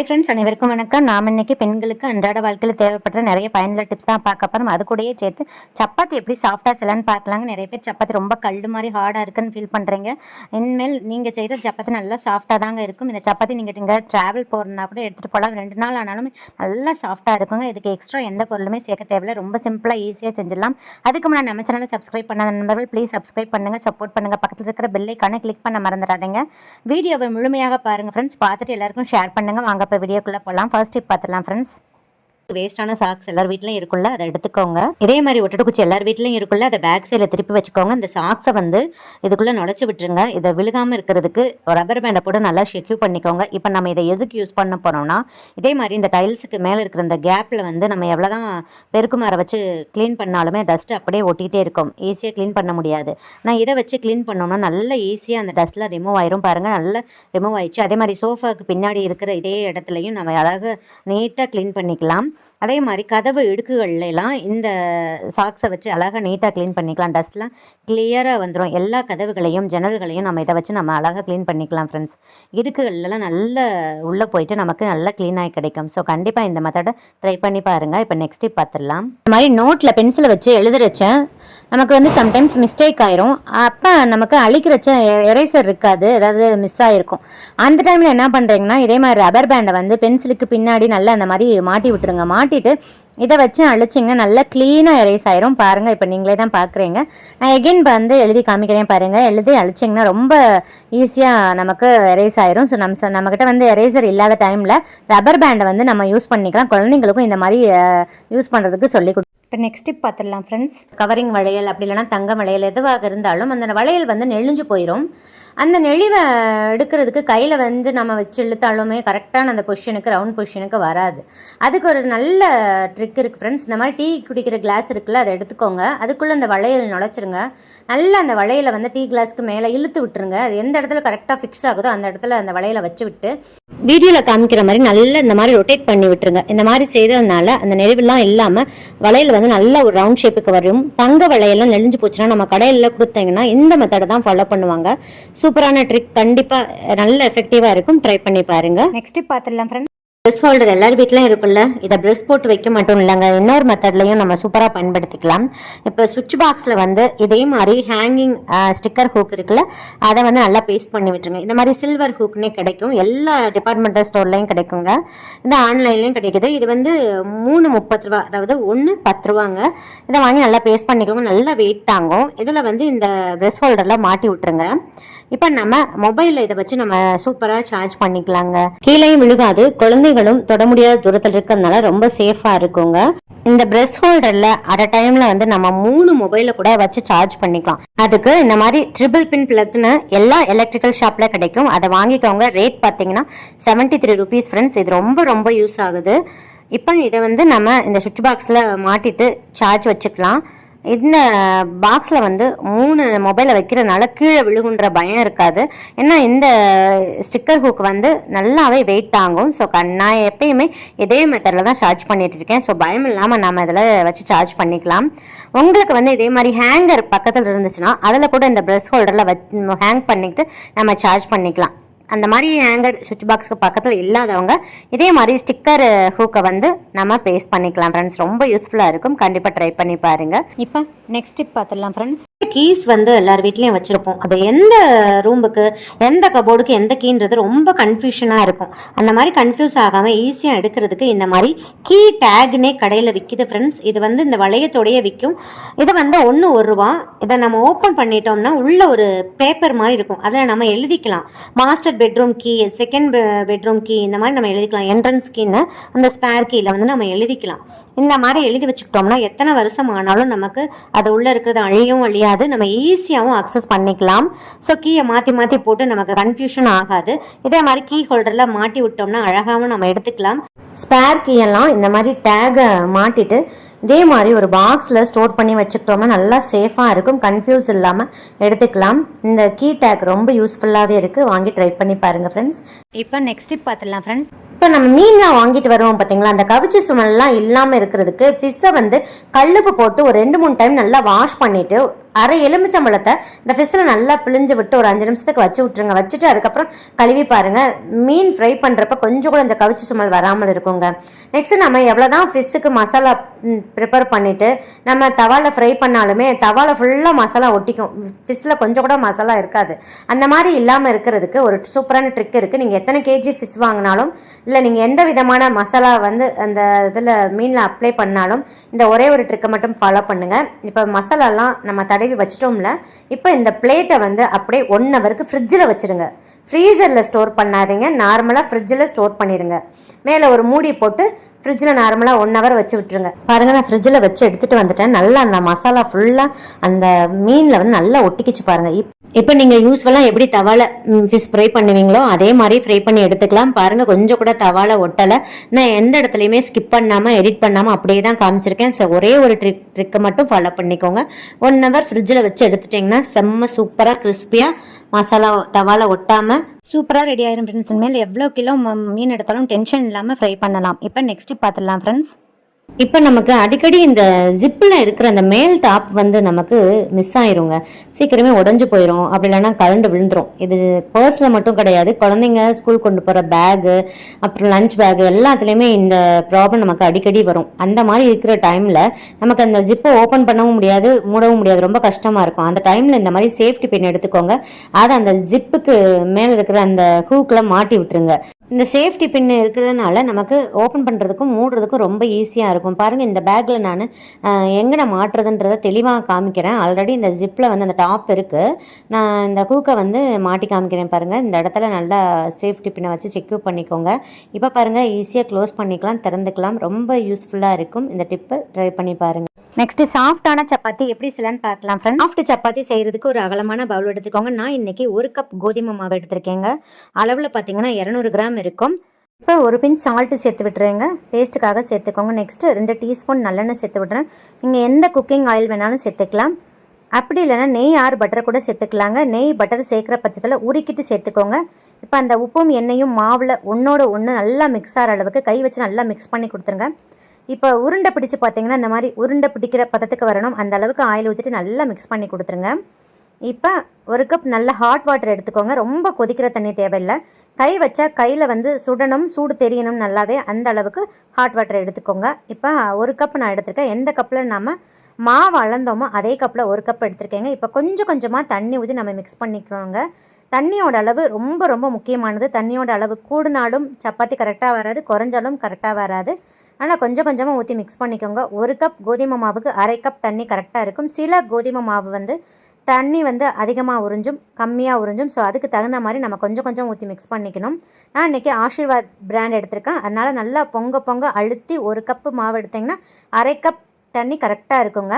Hi friends அனைவருக்கும் வணக்கம். நாம் இன்னைக்கு பெண்களுக்கு அன்றாட வாழ்க்கையில் தேவைப்படுற நிறைய பயனுள்ள டிப்ஸ் தான் பார்க்க போகிறோம் அது கூடயே சேர்த்து சப்பாத்தி எப்படி சாஃப்டாக சிலன்னு பார்க்கலாங்க. நிறைய பேர் சப்பாத்தி ரொம்ப கல் மாதிரி ஹார்டாக இருக்குன்னு ஃபீல் பண்ணுறீங்க இனிமேல் நீங்கள் செய்கிற சப்பாத்தி நல்லா சாஃப்டாக தாங்க இருக்கும். இந்த சப்பாத்தி நீங்கள் இங்கே ட்ராவல் போகிறனா கூட எடுத்துகிட்டு போகலாம். ரெண்டு நாள் ஆனாலும் நல்லா சாஃப்டாக இருக்குங்க. இதுக்கு எக்ஸ்ட்ரா எந்த பொருளுமே சேர்க்க தேவையில்ல. ரொம்ப சிம்பிளாக ஈஸியாக செஞ்சிடலாம். அதுக்கு முன்னாடி நம்ம சேனலை சப்ஸ்கிரைப் பண்ணாத நண்பர்கள் ப்ளீஸ் சப்ஸ்கிரைப் பண்ணுங்கள் சப்போர்ட் பண்ணுங்கள் பக்கத்தில் இருக்கிற பெல்லைக்கான கிளிக் பண்ண மறந்துடாதீங்க. வீடியோவை முழுமையாக பாருங்கள் ஃப்ரெண்ட்ஸ் பார்த்துட்டு எல்லாருக்கும் ஷேர் பண்ணுங்கள் வாங்க இப்போ வீடியோக்குள்ளே போகலாம் ஃபர்ஸ்ட் டிப் பார்த்துலாம் ஃப்ரெண்ட்ஸ் வேஸ்டான சாக்ஸ் எல்லார் வீட்லையும் இருக்குல்ல அதை எடுத்துக்கோங்க. இதே மாதிரி ஒட்டட்டு குச்சி எல்லார் வீட்லையும் இருக்குல்ல அதை பேக் சைடில் திருப்பி வச்சுக்கோங்க. இந்த சாக்ஸை வந்து இதுக்குள்ளே நுழைச்சி விட்டுருங்க. இதை விழுகாமல் இருக்கிறதுக்கு ரப்பர் பேண்டை போட்டு நல்லா செக்யூ பண்ணிக்கோங்க. இப்போ நம்ம இதை எதுக்கு யூஸ் பண்ண போகிறோம்னா இதே மாதிரி இந்த டைல்ஸுக்கு மேலே இருக்கிற இந்த கேப்பில் வந்து நம்ம எவ்வளோ தான் பெருக்குமாரை வச்சு க்ளீன் பண்ணாலுமே டஸ்ட் அப்படியே ஒட்டிகிட்டே இருக்கும். ஈஸியாக க்ளீன் பண்ண முடியாது. நான் இதை வச்சு க்ளீன் பண்ணோம்னா நல்ல ஈஸியாக அந்த டஸ்ட்லாம் ரிமூவ் ஆயிரும். பாருங்கள் நல்லா ரிமூவ் ஆயிடுச்சு. அதே மாதிரி சோஃபாவுக்கு பின்னாடி இருக்கிற இதே இடத்துலையும் நம்ம அழகாக நீட்டாக க்ளீன் பண்ணிக்கலாம். அதே மாதிரி கதவு இடுக்குகள்லாம் இந்த சாக்ஸை வச்சு அழகாக நீட்டாக க்ளீன் பண்ணிக்கலாம். டஸ்ட்லாம் கிளியராக வந்துடும் எல்லா கதவுகளையும் ஜன்னல்களையும் நம்ம இதை வச்சு நம்ம அழகாக க்ளீன் பண்ணிக்கலாம் ஃப்ரெண்ட்ஸ் இடுக்குகள்லாம் நல்ல உள்ளே போயிட்டு நமக்கு நல்லா க்ளீனாகி கிடைக்கும். ஸோ கண்டிப்பாக இந்த மெத்தடை ட்ரை பண்ணி பாருங்கள் இப்போ நெக்ஸ்ட் டிப் பார்த்துடலாம் இந்த மாதிரி நோட்டில் பென்சிலை வச்சு எழுதுறச்ச நமக்கு வந்து சம்டைம்ஸ் மிஸ்டேக் ஆயிரும். அப்போ நமக்கு அழிக்கிறச்ச எரேசர் இருக்காது. ஏதாவது மிஸ் ஆகிருக்கும் அந்த டைமில் என்ன பண்ணுறீங்கன்னா இதே மாதிரி ரப்பர் பேண்டை வந்து பென்சிலுக்கு பின்னாடி நல்லா அந்த மாதிரி மாட்டி விட்டுருங்க. மாட்டிட்டு இதை வச்சு அழிச்சிங்கன்னா நல்லா க்ளீனாக எரேஸ் ஆயிரும். பாருங்கள் இப்போ நீங்களே தான் பார்க்குறீங்க நான் எகெயின் வந்து எழுதி காமிக்கிறேன் பாருங்கள் எழுதி அழிச்சிங்கன்னா ரொம்ப ஈஸியாக நமக்கு எரேஸ் ஆயிரும். ஸோ நம்ம நம்மக்கிட்ட வந்து எரேசர் இல்லாத டைமில் ரப்பர் பேண்டை வந்து நம்ம யூஸ் பண்ணிக்கலாம். குழந்தைங்களுக்கும் இந்த மாதிரி யூஸ் பண்ணுறதுக்கு சொல்லி கொடு இப்போ நெக்ஸ்ட் டிப் பார்த்துடலாம் ஃப்ரெண்ட்ஸ் கவரிங் வளையல் அப்படி இல்லைனா தங்க வளையல் எதுவாக இருந்தாலும் அந்த வளையல் வந்து நெளிஞ்சு போயிடும் அந்த நெளிவை எடுக்கிறதுக்கு கையில் வந்து நம்ம வச்சு இழுத்தாலுமே கரெக்டான அந்த பொஷனுக்கு ரவுண்ட் பொஷனுக்கு வராது. அதுக்கு ஒரு நல்ல ட்ரிக் இருக்குது ஃப்ரெண்ட்ஸ் இந்த மாதிரி டீ குடிக்கிற கிளாஸ் இருக்குல்ல அதை எடுத்துக்கோங்க. அதுக்குள்ளே அந்த வளையல் நுழைச்சிருங்க. நல்லா அந்த வளையலை வந்து டீ கிளாஸ்க்கு மேலே இழுத்து விட்டுருங்க. அது எந்த இடத்துல கரெக்டாக ஃபிக்ஸ் ஆகுதோ அந்த இடத்துல அந்த வளையலை வச்சு விட்டு வீடியோவில் காமிக்கிற மாதிரி நல்லா இந்த மாதிரி ரொட்டேட் பண்ணி விட்டுருங்க. இந்த மாதிரி செய்கிறதுனால அந்த நெளிவுலாம் இல்லாமல் வளையல் வந்து நல்ல ஒரு ரவுண்ட் ஷேப்புக்கு வரும். தங்க வளையெல்லாம் நெளிஞ்சு போச்சுன்னா நம்ம கடையில் கொடுத்தீங்கன்னா இந்த மெத்தடை தான் ஃபாலோ பண்ணுவாங்க. சூப்பரான ட்ரிக் கண்டிப்பாக நல்ல எஃபெக்டிவாக இருக்கும். ட்ரை பண்ணி பாருங்க. நெக்ஸ்ட் பார்த்துடலாம் ஃப்ரெண்ட் ட்ரெஸ் ஹோல்டர் எல்லார் வீட்லையும் இருக்குல்ல இதை ப்ரெஸ் போட்டு வைக்க மட்டும் இல்லைங்க. இன்னொரு மெத்தட்லையும் நம்ம சூப்பராக பயன்படுத்திக்கலாம். இப்போ சுவிட்ச் பாக்ஸில் வந்து இதே மாதிரி ஹேங்கிங் ஸ்டிக்கர் ஹூக் இருக்குல்ல அதை வந்து நல்லா பேஸ்ட் பண்ணி விட்டுருங்க. இந்த மாதிரி சில்வர் ஹூக்னே கிடைக்கும். எல்லா டிபார்ட்மெண்டல் ஸ்டோர்லையும் கிடைக்குங்க. இந்த ஆன்லைன்லேயும் கிடைக்குது. இது வந்து மூணு முப்பது ரூபா அதாவது ஒன்று பத்து ரூபாங்க. இதை வாங்கி நல்லா பேஸ்ட் பண்ணிக்கோங்க. நல்லா வெயிட் தாங்கும். இதில் வந்து இந்த ப்ரெஸ் ஹோல்டரில் மாட்டி விட்டுருங்க. இப்போ நம்ம மொபைலில் இதை வச்சு நம்ம சூப்பராக சார்ஜ் பண்ணிக்கலாங்க. கீழேயும் விழுகாது. குழந்தைகளும் தொட முடியாத தூரத்தில் இருக்கிறதுனால ரொம்ப சேஃபாக இருக்குங்க. இந்த பிரஸ் ஹோல்டரில் அட் டைமில் வந்து நம்ம மூணு மொபைலை கூட வச்சு சார்ஜ் பண்ணிக்கலாம். அதுக்கு இந்த மாதிரி ட்ரிபிள் பின் பிளக்னு எல்லா எலக்ட்ரிக்கல் ஷாப்பில் கிடைக்கும். அதை வாங்கிக்கோங்க. ரேட் பார்த்தீங்கன்னா செவன்ட்டி த்ரீ ருபீஸ் ஃப்ரெண்ட்ஸ் இது ரொம்ப ரொம்ப யூஸ் ஆகுது. இப்போ இதை வந்து நம்ம இந்த சுவிட்ச் பாக்ஸில் மாட்டிட்டு சார்ஜ் வச்சுக்கலாம். இந்த பாக்ஸில் வந்து மூணு மொபைலை வைக்கிறதுனால கீழே விழுகுன்ற பயம் இருக்காது. ஏன்னா இந்த ஸ்டிக்கர் ஹூக் வந்து நல்லாவே வெயிட் தாங்கும். ஸோ நான் எப்பயுமே இதே மெத்தடில் தான் சார்ஜ் பண்ணிட்டு இருக்கேன். ஸோ பயம் இல்லாமல் நம்ம இதில் வச்சு சார்ஜ் பண்ணிக்கலாம். உங்களுக்கு வந்து இதே மாதிரி ஹேங்கர் பக்கத்தில் இருந்துச்சுன்னா அதில் கூட இந்த ப்ரெஸ் ஹோல்டரில் வச்சு ஹேங் பண்ணிக்கிட்டு நம்ம சார்ஜ் பண்ணிக்கலாம். அந்த மாதிரி ஹேங்கர் சுவிட்ச் பாக்ஸ்க்கு பக்கத்தில் இல்லாதவங்க இதே மாதிரி ஸ்டிக்கர் ஹூக்கை eh, வந்து நம்ம பேஸ்ட் பண்ணிக்கலாம் ஃப்ரெண்ட்ஸ் ரொம்ப யூஸ்ஃபுல்லாக இருக்கும். கண்டிப்பாக ட்ரை பண்ணி பாருங்கள் இப்போ நெக்ஸ்ட் டிப் பார்த்துடலாம் ஃப்ரெண்ட்ஸ் கீஸ் வந்து எல்லார் வீட்லேயும் வச்சுருப்போம். அது எந்த ரூமுக்கு எந்த கபோர்டுக்கு எந்த கீன்றது ரொம்ப கன்ஃபியூஷனாக இருக்கும். அந்த மாதிரி கன்ஃபியூஸ் ஆகாமல் ஈஸியாக எடுக்கிறதுக்கு இந்த மாதிரி கீ டேக்னே கடையில் விற்கிது ஃப்ரெண்ட்ஸ் இது வந்து இந்த வளையத்தோடைய விற்கும் இது வந்து ஒன்று ஒரு ரூபா. இதை நம்ம ஓப்பன் பண்ணிட்டோம்னா உள்ள ஒரு பேப்பர் மாதிரி இருக்கும். அதில் நம்ம எழுதிக்கலாம். Master bedroom key second bedroom key இந்த மாதிரி நம்ம எழுதிக்கலாம். என்ட்ரன்ஸ் கீன்னு அந்த ஸ்பேர் கீயில் வந்து நம்ம எழுதிக்கலாம். இந்த மாதிரி எழுதி வச்சுக்கிட்டோம்னா எத்தனை வருஷம் ஆனாலும் நமக்கு அது உள்ளே இருக்கிறது அழியும் அழியாது நம்ம ஈஸியாகவும் அக்சஸ் பண்ணிக்கலாம். ஸோ கீயை மாற்றி மாற்றி போட்டு நமக்கு கன்ஃபியூஷன் ஆகாது. இதே மாதிரி கீ ஹோல்டரில் மாட்டி விட்டோம்னா அழகாகவும் நம்ம எடுத்துக்கலாம். ஸ்பேர் கீயெல்லாம் இந்த மாதிரி டேகை மாட்டிட்டு இதே மாதிரி ஒரு பாக்ஸில் ஸ்டோர் பண்ணி வச்சுக்கிட்டோம்னா நல்லா சேஃபாக இருக்கும். கன்ஃபியூஸ் இல்லாமல் எடுத்துக்கலாம். இந்த கீ டேக் ரொம்ப யூஸ்ஃபுல்லாகவே இருக்குது வாங்கி ட்ரை பண்ணி பாருங்கள் ஃப்ரெண்ட்ஸ் இப்போ நெக்ஸ்ட் டிப் பார்த்துடலாம் ஃப்ரெண்ட்ஸ் இப்போ நம்ம மீன்லாம் வாங்கிட்டு வருவோம் பார்த்தீங்களா அந்த கவிச்சி சுமல்லாம் இல்லாமல் இருக்கிறதுக்கு ஃபிஷ்ஷை வந்து கல்லுப்பு போட்டு ஒரு ரெண்டு மூணு டைம் நல்லா வாஷ் பண்ணிவிட்டு அரை எலுமிச்சம்பழத்தை இந்த ஃபிஷ்ஷில் நல்லா பிழிஞ்சு விட்டு ஒரு அஞ்சு நிமிஷத்துக்கு வச்சு விட்ருங்க வச்சுட்டு அதுக்கப்புறம் கழுவி பாருங்கள் மீன் ஃப்ரை பண்ணுறப்ப கொஞ்சம் கூட இந்த கவிச்சி சுமல் வராமல் இருக்குங்க. நெக்ஸ்ட் நம்ம எவ்வளோ தான் ஃபிஷ்ஷுக்கு மசாலா ப்ரிப்பேர் பண்ணிவிட்டு நம்ம தவாவில் ஃப்ரை பண்ணாலுமே தவாவில் ஃபுல்லாக மசாலா ஒட்டிக்கும். ஃபிஷ்ஷில் கொஞ்சம் கூட மசாலா இருக்காது. அந்த மாதிரி இல்லாமல் இருக்கிறதுக்கு ஒரு சூப்பரான ட்ரிக் இருக்குது நீங்கள் எத்தனை கேஜி ஃபிஷ் வாங்கினாலும் இல்லை நீங்கள் எந்த விதமான மசாலா வந்து அந்த இதில் மீனில் அப்ளை பண்ணாலும் இந்த ஒரே ஒரு ட்ரிக்கை மட்டும் ஃபாலோ பண்ணுங்கள் இப்போ மசாலாலாம் நம்ம தடவி வச்சிட்டோம்ல இப்போ இந்த பிளேட்டை வந்து அப்படியே ஒன் ஹவருக்கு ஃப்ரிட்ஜில் வச்சுருங்க ஃப்ரீசரில் ஸ்டோர் பண்ணாதீங்க. நார்மலாக ஃப்ரிட்ஜில் ஸ்டோர் பண்ணிடுங்க. மேலே ஒரு மூடி போட்டு ஃப்ரிட்ஜில் நார்மலாக ஒன் ஹவர் வச்சு விட்ருங்க பாருங்கள் நான் ஃப்ரிட்ஜில் வச்சு எடுத்துகிட்டு வந்துட்டேன். நல்லா அந்த மசாலா ஃபுல்லாக அந்த மீனில் வந்து நல்லா ஒட்டிக்கிச்சு பாருங்கள் இப் இப்போ நீங்கள் யூஸ்வலாக எப்படி தவால ஃபிஷ் ஃப்ரை பண்ணுவீங்களோ அதே மாதிரி ஃப்ரை பண்ணி எடுத்துக்கலாம். பாருங்கள் கொஞ்சம் கூட தவால ஒட்டலை. நான் எந்த இடத்துலையுமே ஸ்கிப் பண்ணாமல் எடிட் பண்ணாமல் அப்படியே தான் காமிச்சிருக்கேன். ஸோ ஒரே ஒரு ட்ரிக் ட்ரிக்கை மட்டும் ஃபாலோ பண்ணிக்கோங்க. ஒன் ஹவர் ஃப்ரிட்ஜில் வச்சு எடுத்துட்டிங்கன்னா செம்ம சூப்பராக கிறிஸ்பியாக மசாலா தவால ஒட்டாமல் சூப்பராக ரெடி ஆயிரும் ஃப்ரெண்ட்ஸ் இனிமேல் எவ்வளோ கிலோ மீன் எடுத்தாலும் டென்ஷன் இல்லாமல் ஃப்ரை பண்ணலாம். இப்போ நெக்ஸ்ட் பார்த்துடலாம் ஃப்ரெண்ட்ஸ் இப்போ நமக்கு அடிக்கடி இந்த ஜிப்பில் இருக்கிற அந்த மேல் டாப் வந்து நமக்கு மிஸ் ஆயிருங்க. சீக்கிரமே உடஞ்சு போயிடும் அப்படி இல்லைன்னா கலண்டு விழுந்துரும். இது பர்ஸில் மட்டும் கிடையாது. குழந்தைங்க ஸ்கூல் கொண்டு போகிற பேகு அப்புறம் லஞ்ச் பேகு எல்லாத்துலேயுமே இந்த ப்ராப்ளம் நமக்கு அடிக்கடி வரும். அந்த மாதிரி இருக்கிற டைமில் நமக்கு அந்த ஜிப்பை ஓப்பன் பண்ணவும் முடியாது மூடவும் முடியாது. ரொம்ப கஷ்டமாக இருக்கும். அந்த டைமில் இந்த மாதிரி சேஃப்டி பின் எடுத்துக்கோங்க. அதை அந்த ஜிப்புக்கு மேலே இருக்கிற அந்த ஹூக்கில் மாட்டி விட்டுருங்க. இந்த சேஃப்டி பின்னு இருக்கிறதுனால நமக்கு ஓப்பன் பண்ணுறதுக்கும் மூடுறதுக்கும் ரொம்ப ஈஸியாக இருக்கும். பாருங்கள் இந்த பேக்கில் நான் எங்கே மாட்டுறதுன்றதை தெளிவாக காமிக்கிறேன். ஆல்ரெடி இந்த ஜிப்பில் வந்து அந்த டாப் இருக்குது நான் இந்த ஹூக்கை வந்து மாட்டி காமிக்கிறேன் பாருங்கள் இந்த இடத்துல நல்லா சேஃப்டி பின்னை வச்சு செக்யூர் பண்ணிக்கோங்க. இப்போ பாருங்கள் ஈஸியாக க்ளோஸ் பண்ணிக்கலாம் திறந்துக்கலாம். ரொம்ப யூஸ்ஃபுல்லாக இருக்கும். இந்த டிப்பு ட்ரை பண்ணி பாருங்கள் நெக்ஸ்ட் சாஃப்டான சப்பாத்தி எப்படி சிலன்னு பார்க்கலாம் ஃப்ரெண்ட்ஸ் சாஃப்ட் சப்பாத்தி செய்கிறதுக்கு ஒரு அகலமான பவுல் எடுத்துக்கோங்க. நான் இன்னைக்கு ஒரு கப் கோதுமை மாவு எடுத்திருக்கேங்க. அளவில் பார்த்தீங்கன்னா இரநூறு கிராம் இருக்கும். இப்போ ஒரு பின் சால்ட்டு சேர்த்து விட்டுருங்க. டேஸ்ட்டுக்காக சேர்த்துக்கோங்க. நெக்ஸ்ட்டு ரெண்டு டீஸ்பூன் நல்லெண்ணெய் சேர்த்து விட்றேன் நீங்கள் எந்த குக்கிங் ஆயில் வேணாலும் சேர்த்துக்கலாம். அப்படி இல்லைன்னா நெய் ஆறு பட்டரை கூட சேர்த்துக்கலாங்க. நெய் பட்டர் சேர்க்குற பட்சத்தில் உருக்கிட்டு சேர்த்துக்கோங்க. இப்போ அந்த உப்பும் எண்ணெயும் மாவில் ஒன்றோட ஒன்று நல்லா மிக்ஸ் ஆகிற அளவுக்கு கை வச்சு நல்லா மிக்ஸ் பண்ணி கொடுத்துருங்க. இப்போ உருண்டை பிடிச்சு பார்த்தீங்கன்னா இந்த மாதிரி உருண்டை பிடிக்கிற பதத்துக்கு வரணும். அந்த அளவுக்கு ஆயில் ஊற்றிட்டு நல்லா மிக்ஸ் பண்ணி கொடுத்துருங்க. இப்போ ஒரு கப் நல்ல ஹாட் வாட்டர் எடுத்துக்கோங்க. ரொம்ப கொதிக்கிற தண்ணி தேவையில்லை. கை வச்சா கையில் வந்து சுடணும் சூடு தெரியணும் நல்லாவே அந்த அளவுக்கு ஹாட் வாட்டர் எடுத்துக்கோங்க. இப்போ ஒரு கப் நான் எடுத்திருக்கேன். எந்த கப்பில் நாம் மாவு அளந்தோமோ அதே கப்பில் ஒரு கப் எடுத்திருக்கேங்க. இப்போ கொஞ்சம் கொஞ்சமாக தண்ணி ஊற்றி நம்ம மிக்ஸ் பண்ணிக்கிறோங்க தண்ணியோட அளவு ரொம்ப ரொம்ப முக்கியமானது. தண்ணியோட அளவு கூடினாலும் சப்பாத்தி கரெக்டாக வராது. குறைஞ்சாலும் கரெக்டாக வராது. ஆனால் கொஞ்சம் கொஞ்சமாக ஊற்றி மிக்ஸ் பண்ணிக்கோங்க. ஒரு கப் கோதுமை மாவுக்கு அரை கப் தண்ணி கரெக்டாக இருக்கும். சில கோதுமை மாவு வந்து தண்ணி வந்து அதிகமாக உறிஞ்சும் கம்மியாக உறிஞ்சும். ஸோ அதுக்கு தகுந்த மாதிரி நம்ம கொஞ்சம் கொஞ்சம் ஊற்றி மிக்ஸ் பண்ணிக்கணும். நான் இன்றைக்கி ஆஷீர்வாத் பிராண்ட் எடுத்திருக்கேன். அதனால் நல்லா பொங்க பொங்க அழுத்தி ஒரு கப்பு மாவு எடுத்திங்கன்னா அரை கப் தண்ணி கரெக்டாக இருக்குங்க.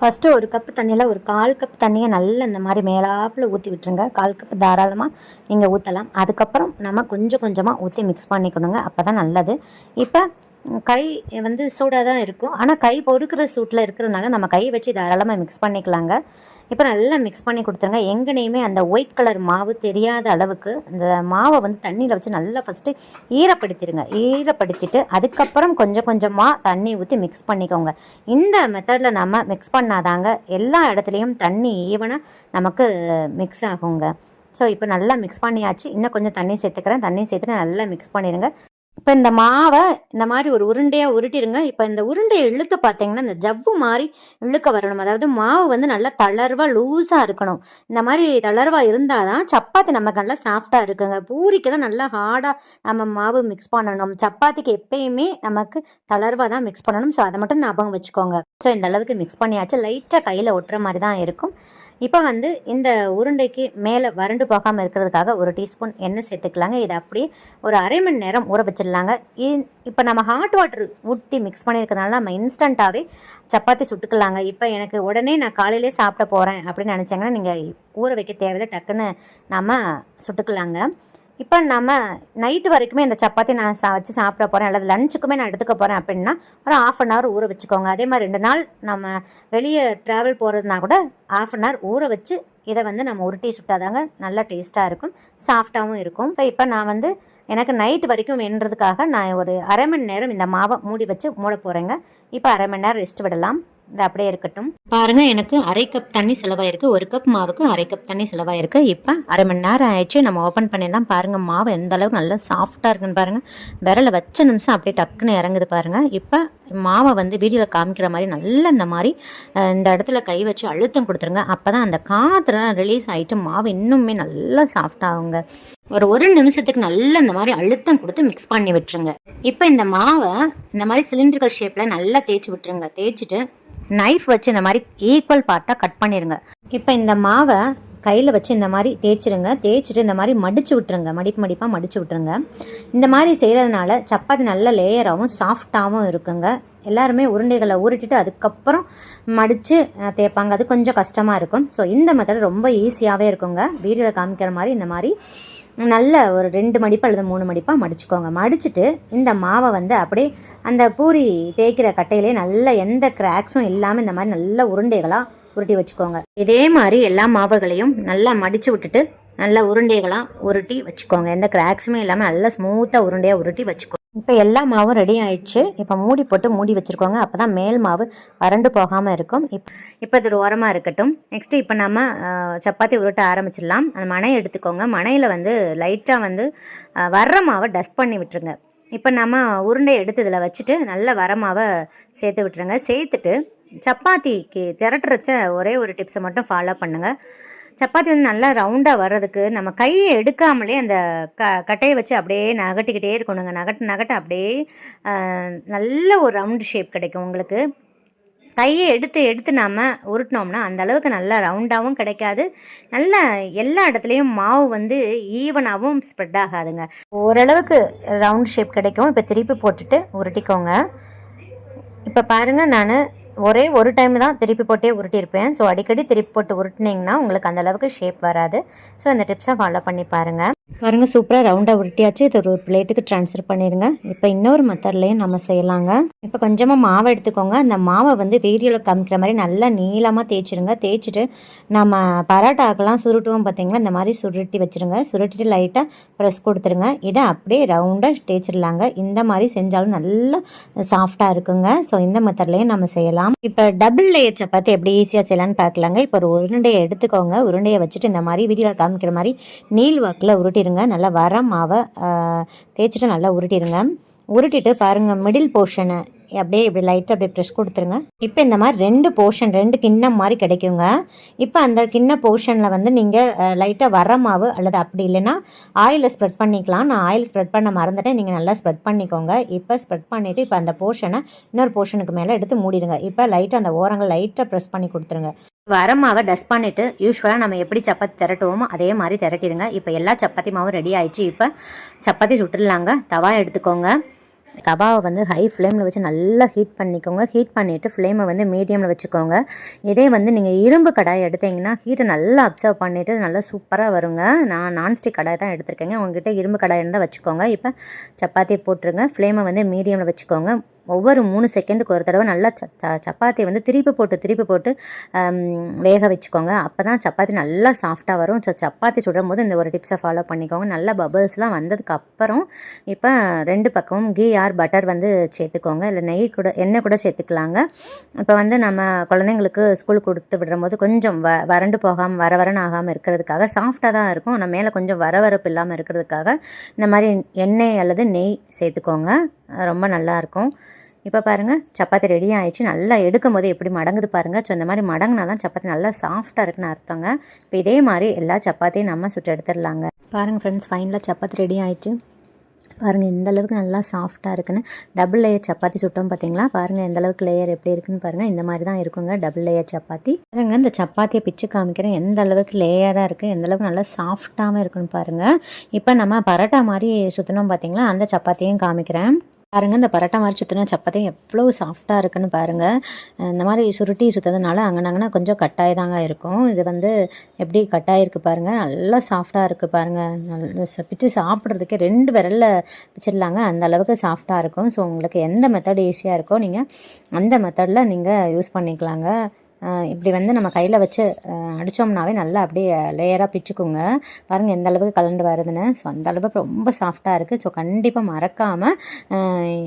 ஃபஸ்ட்டு ஒரு கப்பு தண்ணியில் ஒரு கால் கப் தண்ணியை நல்லா இந்த மாதிரி மேலாப்பில் ஊற்றி விட்டுருங்க. கால் கப் தாராளமாக நீங்கள் ஊற்றலாம் அதுக்கப்புறம் நம்ம கொஞ்சம் கொஞ்சமாக ஊற்றி மிக்ஸ் பண்ணிக்கணுங்க. அப்போ தான் நல்லது. இப்போ கை வந்து சூடாக தான் இருக்கும். ஆனால் கை பொறுக்கிற சூட்டில் இருக்கிறதுனால நம்ம கை வச்சு தாராளமாக மிக்ஸ் பண்ணிக்கலாங்க. இப்போ நல்லா மிக்ஸ் பண்ணி கொடுத்துருங்க. எங்கனையுமே அந்த ஒயிட் கலர் மாவு தெரியாத அளவுக்கு அந்த மாவை வந்து தண்ணியில் வச்சு நல்லா ஃபஸ்ட்டு ஈரப்படுத்திடுங்க ஈரப்படுத்திட்டு அதுக்கப்புறம் கொஞ்சம் கொஞ்சமாக தண்ணி ஊற்றி மிக்ஸ் பண்ணிக்கோங்க. இந்த மெத்தடில் நம்ம மிக்ஸ் பண்ணாதாங்க எல்லா இடத்துலையும் தண்ணி ஈவனாக நமக்கு மிக்ஸ் ஆகுங்க. ஸோ இப்போ நல்லா மிக்ஸ் பண்ணியாச்சு. இன்னும் கொஞ்சம் தண்ணி சேர்த்துக்கிறேன். தண்ணி சேர்த்துட்டு நல்லா மிக்ஸ் பண்ணிடுங்க இப்போ இந்த மாவை இந்த மாதிரி ஒரு உருண்டையாக உருட்டிடுங்க. இப்போ இந்த உருண்டையை இழுத்து பார்த்தீங்கன்னா இந்த ஜவ்வு மாதிரி இழுக்க வரணும். அதாவது மாவு வந்து நல்லா தளர்வாக லூஸாக இருக்கணும். இந்த மாதிரி தளர்வாக இருந்தால் தான் சப்பாத்தி நமக்கு நல்லா சாஃப்டாக இருக்குங்க. பூரிக்கு தான் நல்லா ஹார்டாக நம்ம மாவு மிக்ஸ் பண்ணணும். சப்பாத்திக்கு எப்பயுமே நமக்கு தளர்வாக தான் மிக்ஸ் பண்ணணும். ஸோ அதை மட்டும் ஞாபகம் வச்சுக்கோங்க. ஸோ இந்த அளவுக்கு மிக்ஸ் பண்ணியாச்சு. லைட்டாக கையில் ஒட்டுற மாதிரி தான் இருக்கும். இப்போ வந்து இந்த உருண்டைக்கு மேலே வறண்டு போகாமல் இருக்கிறதுக்காக ஒரு டீஸ்பூன் எண்ணெய் சேர்த்துக்கலாங்க. இதை அப்படியே ஒரு அரை மணி நேரம் ஊற வச்சிடலாங்க. இப்போ நம்ம ஹாட் வாட்டர் ஊற்றி மிக்ஸ் பண்ணியிருக்கனால நம்ம இன்ஸ்டண்ட்டாகவே சப்பாத்தி சுட்டுக்கலாங்க. இப்போ எனக்கு உடனே நான் காலையிலே சாப்பிட போகிறேன் அப்படின்னு நினச்சாங்கன்னா நீங்கள் ஊற வைக்க தேவையில்லை. டக்குன்னு நம்ம சுட்டுக்கலாங்க. இப்போ நம்ம நைட்டு வரைக்குமே இந்த சப்பாத்தி நான் சா வச்சு சாப்பிட போகிறேன் அல்லது லஞ்சுக்குமே நான் எடுத்துக்க போகிறேன் அப்படின்னா ஒரு ஆஃப் அன் ஹவர் ஊற வச்சுக்கோங்க. அதே மாதிரி ரெண்டு நாள் நம்ம வெளியே ட்ராவல் போகிறதுனா கூட ஆஃப் அன் ஹவர் ஊற வச்சு இதை வந்து நம்ம உருட்டி சுட்டாதாங்க நல்லா டேஸ்ட்டாக இருக்கும் சாஃப்டாகவும் இருக்கும். இப்போ இப்போ நான் வந்து எனக்கு நைட் வரைக்கும் வேணுன்றதுக்காக நான் ஒரு அரை மணி நேரம் இந்த மாவை மூடி வச்சு மூட போகிறேங்க இப்போ அரை மணி நேரம் ரெஸ்ட் விடலாம். இது அப்படியே இருக்கட்டும். பாருங்க எனக்கு அரை கப் தண்ணி செலவாயிருக்கு. ஒரு கப் மாவுக்கு அரை கப் தண்ணி செலவாயிருக்கு. இப்போ அரை மணி நேரம் ஆயிடுச்சு. நம்ம ஓப்பன் பண்ணிடலாம். பாருங்க மாவு எந்த அளவுக்கு நல்லா சாஃப்டாக இருக்குன்னு பாருங்க. விரல வச்ச நிமிஷம் அப்படியே டக்குன்னு இறங்குது பாருங்க. இப்போ மாவை வந்து வீடியோவில் காமிக்கிற மாதிரி நல்லா இந்த மாதிரி இந்த இடத்துல கை வச்சு அழுத்தம் கொடுத்துருங்க. அப்போ தான் அந்த காற்றுலாம் ரிலீஸ் ஆகிட்டு மாவு இன்னுமே நல்லா சாஃப்டாகுங்க ஒரு ஒரு நிமிஷத்துக்கு நல்லா இந்த மாதிரி அழுத்தம் கொடுத்து மிக்ஸ் பண்ணி விட்டுருங்க. இப்போ இந்த மாவை இந்த மாதிரி சிலிண்டர்கள் ஷேப்பில் நல்லா தேய்ச்சி விட்டுருங்க. தேய்ச்சிட்டு நைஃப் வச்சு இந்த மாதிரி ஈக்குவல் பார்ட்டாக கட் பண்ணிடுங்க இப்போ இந்த மாவை கையில் வச்சு இந்த மாதிரி தேய்ச்சிருங்க. தேய்ச்சிட்டு இந்த மாதிரி மடித்து விட்டுருங்க. மடிப்பு மடிப்பாக மடித்து விட்டுருங்க. இந்த மாதிரி செய்கிறதுனால சப்பாத்தி நல்ல லேயராகவும் சாஃப்டாகவும் இருக்குங்க. எல்லாருமே உருண்டைகளை உருட்டிட்டு அதுக்கப்புறம் மடித்து தேய்ப்பாங்க. அது கொஞ்சம் கஷ்டமாக இருக்கும். ஸோ இந்த மெத்தட் ரொம்ப ஈஸியாகவே இருக்குங்க. வீடியோவில் காமிக்கிற மாதிரி இந்த மாதிரி நல்ல ஒரு ரெண்டு மடிப்பு அல்லது மூணு மடிப்பாக மடிச்சுக்கோங்க. மடிச்சுட்டு இந்த மாவை வந்து அப்படியே அந்த பூரி தேய்க்கிற கட்டையிலே நல்ல எந்த கிராக்ஸும் இல்லாமல் இந்த மாதிரி நல்ல உருண்டைகளாக உருட்டி வச்சுக்கோங்க. இதே மாதிரி எல்லா மாவுகளையும் நல்லா மடித்து விட்டுட்டு நல்ல உருண்டைகளாக உருட்டி வச்சுக்கோங்க. எந்த கிராக்ஸுமே இல்லாமல் நல்லா ஸ்மூத்தாக உருண்டையாக உருட்டி வச்சுக்கோங்க இப்போ எல்லா மாவும் ரெடி ஆயிடுச்சு. இப்போ மூடி போட்டு மூடி வச்சுருக்கோங்க. அப்போ தான் மேல் மாவு வறண்டு போகாமல் இருக்கும். இப் இப்போ இது ஓரமாக இருக்கட்டும். நெக்ஸ்ட்டு இப்போ நம்ம சப்பாத்தி உருட்ட ஆரம்பிச்சிடலாம். அந்த மனையை எடுத்துக்கோங்க. மனையில் வந்து லைட்டாக வந்து வர்ற மாவை டஸ்ட் பண்ணி விட்டுருங்க. இப்போ நம்ம உருண்டை எடுத்து இதில் வச்சுட்டு நல்ல வர மாவை சேர்த்து விட்டுருங்க. சேர்த்துட்டு சப்பாத்திக்கு திரட்டுறச்ச ஒரே ஒரு டிப்ஸை மட்டும் ஃபாலோ பண்ணுங்கள் சப்பாத்தி வந்து நல்லா ரவுண்டாக வர்றதுக்கு நம்ம கையை எடுக்காமலே அந்த க கட்டையை வச்சு அப்படியே நகட்டிக்கிட்டே இருக்கணுங்க. நகட்டு நகட்ட அப்படியே நல்ல ஒரு ரவுண்டு ஷேப் கிடைக்கும் உங்களுக்கு. கையை எடுத்து எடுத்து நாம் உருட்டினோம்னா அந்த அளவுக்கு நல்லா ரவுண்டாகவும் கிடைக்காது. நல்ல எல்லா இடத்துலையும் மாவு வந்து ஈவனாகவும் ஸ்ப்ரெட் ஆகாதுங்க. ஓரளவுக்கு ரவுண்ட் ஷேப் கிடைக்கும். இப்போ திருப்பி போட்டுட்டு உருட்டிக்கோங்க. இப்போ பாருங்கள் நான் ஒரே ஒரு டைம் தான் திருப்பி போட்டே உருட்டியிருப்பேன். ஸோ அடிக்கடி திருப்பி போட்டு உருட்டினீங்கன்னா உங்களுக்கு அந்தளவுக்கு ஷேப் வராது. ஸோ இந்த டிப்ஸை ஃபாலோ பண்ணி பாருங்கள் பாருங்கள் சூப்பராக ரவுண்டாக உருட்டியாச்சு. இது ஒரு பிளேட்டுக்கு ட்ரான்ஸ்ஃபர் பண்ணிடுங்க இப்போ இன்னொரு மெத்தட்லேயும் நம்ம செய்யலாங்க. இப்போ கொஞ்சமாக மாவை எடுத்துக்கோங்க. அந்த மாவை வந்து வீடியோவில் காமிக்கிற மாதிரி நல்லா நீளமாக தேய்ச்சிடுங்க தேய்ச்சிட்டு நம்ம பரோட்டாக்கெல்லாம் சுருட்டுவோம் பார்த்தீங்களா இந்த மாதிரி சுருட்டி வச்சுருங்க. சுருட்டிட்டு லைட்டாக ப்ரெஸ் கொடுத்துருங்க. இதை அப்படியே ரவுண்டாக தேய்ச்சிடலாங்க. இந்த மாதிரி செஞ்சாலும் நல்லா சாஃப்டாக இருக்குங்க. ஸோ இந்த மெத்தட்லையும் நம்ம செய்யலாம். இப்போ டபுள் லேயர் சப்பாத்தி எப்படி ஈஸியாக செய்யலாம்னு பார்க்கலாங்க இப்போ ஒரு உருண்டையை எடுத்துக்கோங்க. உருண்டையை வச்சுட்டு இந்த மாதிரி வீடியோவில் காமிக்கிற மாதிரி நீள் வாக்கில் உருட்டிடுங்க நல்லா வர மாவை தேய்ச்சிட்டு நல்லா உருட்டிடுங்க உருட்டிட்டு பாருங்கள் மிடில் போர்ஷனை அப்படியே இப்படி லைட்டாக அப்படியே ப்ரெஷ் கொடுத்துருங்க. இப்போ இந்த மாதிரி ரெண்டு போர்ஷன் ரெண்டு கிண்ணம் மாதிரி கிடைக்குங்க. இப்போ அந்த கிண்ண போர்ஷனில் வந்து நீங்கள் லைட்டாக வர மாவு அல்லது அப்படி இல்லைன்னா ஆயிலை ஸ்ப்ரெட் பண்ணிக்கலாம். நான் ஆயில் ஸ்ப்ரெட் பண்ண மறந்துட்டேன். நீங்கள் நல்லா ஸ்ப்ரெட் பண்ணிக்கோங்க. இப்போ ஸ்ப்ரெட் பண்ணிவிட்டு இப்போ அந்த போர்ஷனை இன்னொரு போர்ஷனுக்கு மேலே எடுத்து மூடிடுங்க. இப்போ லைட்டாக அந்த ஓரங்கள் லைட்டாக ப்ரெஸ் பண்ணி கொடுத்துருங்க. வரமாவை டஸ்ட் பண்ணிவிட்டு யூஸ்வலாக நம்ம எப்படி சப்பாத்தி திரட்டுவோமோ அதே மாதிரி திரட்டிடுங்க. இப்போ எல்லா சப்பாத்தி மாவும் ரெடி ஆயிடுச்சு. இப்போ சப்பாத்தி சுட்டுடலாங்க. தவா எடுத்துக்கோங்க. தவாவை வந்து ஹை ஃப்ளேமில் வச்சு நல்லா ஹீட் பண்ணிக்கோங்க. ஹீட் பண்ணிவிட்டு ஃப்ளேமை வந்து மீடியமில் வச்சுக்கோங்க. இதே வந்து நீங்கள் இரும்பு கடாய் எடுத்தீங்கன்னா ஹீட்டை நல்லா அப்சர்வ் பண்ணிவிட்டு நல்லா சூப்பராக வருங்க. நான் நான்ஸ்டிக் கடாய் தான் எடுத்திருக்கேங்க. உங்ககிட்ட இரும்பு கடாய் இருந்தால் வச்சுக்கோங்க. இப்போ சப்பாத்தி போட்டுருங்க. ஃப்ளேமை வந்து மீடியமில் வச்சுக்கோங்க. ஒவ்வொரு மூணு செகண்டுக்கு ஒரு தடவை நல்லா ச சப்பாத்தி சப்பாத்தியை வந்து திருப்பி போட்டு திருப்பி போட்டு வேக வச்சுக்கோங்க. அப்போ தான் சப்பாத்தி நல்லா சாஃப்டாக வரும். ஸோ சப்பாத்தி சுடும் போது இந்த ஒரு டிப்ஸை ஃபாலோ பண்ணிக்கோங்க. நல்லா பபிள்ஸ்லாம் வந்ததுக்கு அப்புறம் இப்போ ரெண்டு பக்கமும் கீ ஆர் பட்டர் வந்து சேர்த்துக்கோங்க. இல்லை நெய் கூட எண்ணெய் கூட சேர்த்துக்கலாங்க. இப்போ வந்து நம்ம குழந்தைங்களுக்கு ஸ்கூல் கொடுத்து விடும்போது கொஞ்சம் வ வறண்டு போகாமல் வர வரன்னு ஆகாமல் இருக்கிறதுக்காக சாஃப்டாக தான் இருக்கும். ஆனால் மேலே கொஞ்சம் வரவரப்பு இல்லாமல் இருக்கிறதுக்காக இந்த மாதிரி எண்ணெய் அல்லது நெய் சேர்த்துக்கோங்க. ரொம்ப நல்லாயிருக்கும் இப்போ பாருங்கள் சப்பாத்தி ரெடி ஆயிடுச்சு. நல்லா எடுக்கும் போது எப்படி மடங்குது பாருங்கள் ஸோ இந்த மாதிரி மடங்கினா தான் சப்பாத்தி நல்லா சாஃப்டாக இருக்குன்னு அர்த்தங்க. இப்போ இதே மாதிரி எல்லா சப்பாத்தியும் நம்ம சுட்டு எடுத்துடலாங்க. பாருங்கள் ஃப்ரெண்ட்ஸ் ஃபைனலாக சப்பாத்தி ரெடி ஆயிடுச்சு. பாருங்கள் எந்த அளவுக்கு நல்லா சாஃப்டாக இருக்குன்னு. டபுள் லேயர் சப்பாத்தி சுட்டோம் பார்த்தீங்களா பாருங்கள் எந்த அளவுக்கு லேயர் எப்படி இருக்குன்னு பாருங்கள் இந்த மாதிரி தான் இருக்குங்க டபுள் லேயர் சப்பாத்தி. பாருங்க இந்த சப்பாத்தியை பிச்சு காமிக்கிறேன். எந்த அளவுக்கு லேயராக இருக்குது எந்த அளவுக்கு நல்லா சாஃப்டாகவும் இருக்குன்னு பாருங்கள் இப்போ நம்ம பரோட்டா மாதிரி சுற்றினோம் பார்த்தீங்களா அந்த சப்பாத்தியும் காமிக்கிறேன். பாருங்கள் இந்த பரோட்டா மாதிரி சுற்றின சப்பாத்தி எவ்வளோ சாஃப்டாக இருக்குன்னு பாருங்கள் இந்த மாதிரி சுருட்டி சுற்றுறதுனால அங்கனங்கன்னா கொஞ்சம் கட்டாய் தாங்க இருக்கும். இது வந்து எப்படி கட்டாயிருக்கு பாருங்கள் நல்லா சாஃப்டாக இருக்குது பாருங்கள் நல்ல ச- பிச்சு சாப்பிட்றதுக்கே ரெண்டு விரலில் பிச்சிடலாங்க அந்த அளவுக்கு சாஃப்டாக இருக்கும். ஸோ உங்களுக்கு எந்த மெத்தட் ஈஸியாக இருக்கோ நீங்கள் அந்த மெத்தடில் நீங்கள் யூஸ் பண்ணிக்கலாங்க. இப்படி வந்து நம்ம கையில் வச்சு அடித்தோம்னாவே நல்லா அப்படியே லேயராக பிச்சுக்குங்க. பாருங்கள் எந்த அளவுக்கு கலண்டு வருதுன்னு. ஸோ அந்த அளவுக்கு ரொம்ப சாஃப்டாக இருக்குது ஸோ கண்டிப்பாக மறக்காமல்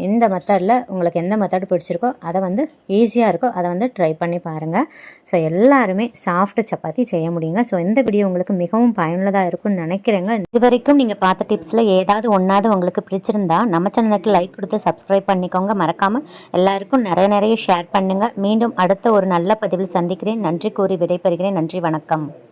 இந்த மெத்தடில் உங்களுக்கு எந்த மெத்தட் பிடிச்சிருக்கோ அதை வந்து ஈஸியாக இருக்கோ அதை வந்து ட்ரை பண்ணி பாருங்கள் ஸோ எல்லாருமே சாஃப்ட் சப்பாத்தி செய்ய முடியுங்க. ஸோ இந்த வீடியோ உங்களுக்கு மிகவும் பயனுள்ளதாக இருக்கும்னு நினைக்கிறேங்க. இது வரைக்கும் நீங்கள் பார்த்த டிப்ஸில் ஏதாவது ஒன்றாவது உங்களுக்கு பிடிச்சிருந்தா நம்ம சேனலுக்கு லைக் கொடுத்து சப்ஸ்கிரைப் பண்ணிக்கோங்க. மறக்காமல் எல்லாருக்கும் நிறைய நிறைய ஷேர் பண்ணுங்கள் மீண்டும் அடுத்த ஒரு நல்ல பதிவில் சந்திக்கிறேன். நன்றி கூறி விடைபெறுகிறேன். நன்றி வணக்கம்.